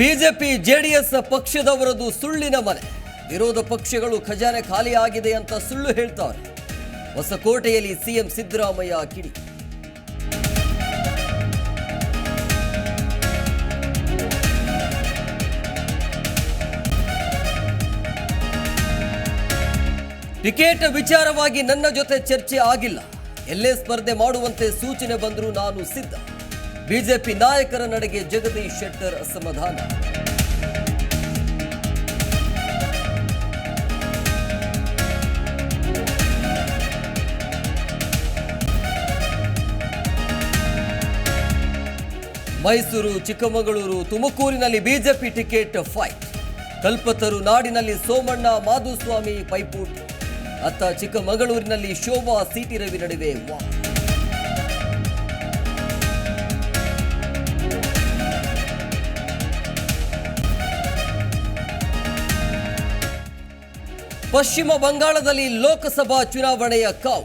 BJP, JDS ಪಕ್ಷದವರದು ಸುಳ್ಳಿನ ಮನೆ. ವಿರೋಧ ಪಕ್ಷಗಳು ಖಜಾನೆ ಖಾಲಿ ಆಗಿದೆ ಅಂತ ಸುಳ್ಳು ಹೇಳ್ತಾರೆ. ಹೊಸಕೋಟೆಯಲ್ಲಿ ಸಿಎಂ ಸಿದ್ದರಾಮಯ್ಯ ಕಿಡಿ. ಟಿಕೆಟ್ ವಿಚಾರವಾಗಿ ನನ್ನ ಜೊತೆ ಚರ್ಚೆ ಆಗಿಲ್ಲ. ಎಲ್ಲೇ ಸ್ಪರ್ಧೆ ಮಾಡುವಂತೆ ಸೂಚನೆ ಬಂದರೂ ನಾನು ಸಿದ್ಧ. ಬಿಜೆಪಿ ನಾಯಕರ ನಡೆಗೆ ಜಗದೀಶ್ ಶೆಟ್ಟರ್ ಅಸಮಾಧಾನ. ಮೈಸೂರು, ಚಿಕ್ಕಮಗಳೂರು, ತುಮಕೂರಿನಲ್ಲಿ ಬಿಜೆಪಿ ಟಿಕೆಟ್ ಫೈಟ್. ಕಲ್ಪತರು ನಾಡಿನಲ್ಲಿ ಸೋಮಣ್ಣ, ಮಾಧುಸ್ವಾಮಿ ಪೈಪೋಟಿ. ಅತ್ತ ಚಿಕ್ಕಮಗಳೂರಿನಲ್ಲಿ ಶೋಭಾ, ಸಿಟಿ ರವಿ ನಡುವೆ ವಾ ಪಶ್ಚಿಮ ಬಂಗಾಳದಲ್ಲಿ ಲೋಕಸಭಾ ಚುನಾವಣೆಯ ಕಾವು.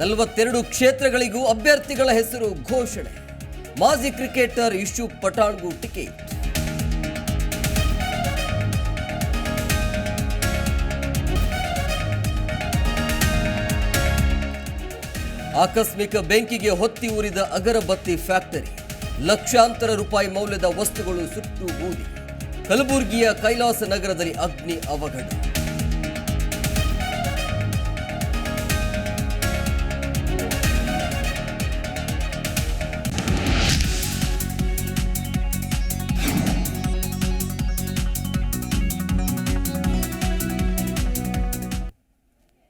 ನಲವತ್ತೆರಡು ಕ್ಷೇತ್ರಗಳಿಗೂ ಅಭ್ಯರ್ಥಿಗಳ ಹೆಸರು ಘೋಷಣೆ. ಮಾಜಿ ಕ್ರಿಕೆಟರ್ ಇಶು ಪಠಾಣ್ಗೂ ಟಿಕೆಟ್. ಆಕಸ್ಮಿಕ ಬೆಂಕಿಗೆ ಹೊತ್ತಿ ಉರಿದ ಅಗರಬತ್ತಿ ಫ್ಯಾಕ್ಟರಿ. ಲಕ್ಷಾಂತರ ರೂಪಾಯಿ ಮೌಲ್ಯದ ವಸ್ತುಗಳು ಸುಟ್ಟು ಬೂದಿ ಕಲಬುರಗಿಯ ಕೈಲಾಸ ನಗರದಲ್ಲಿ ಅಗ್ನಿ ಅವಘಡ.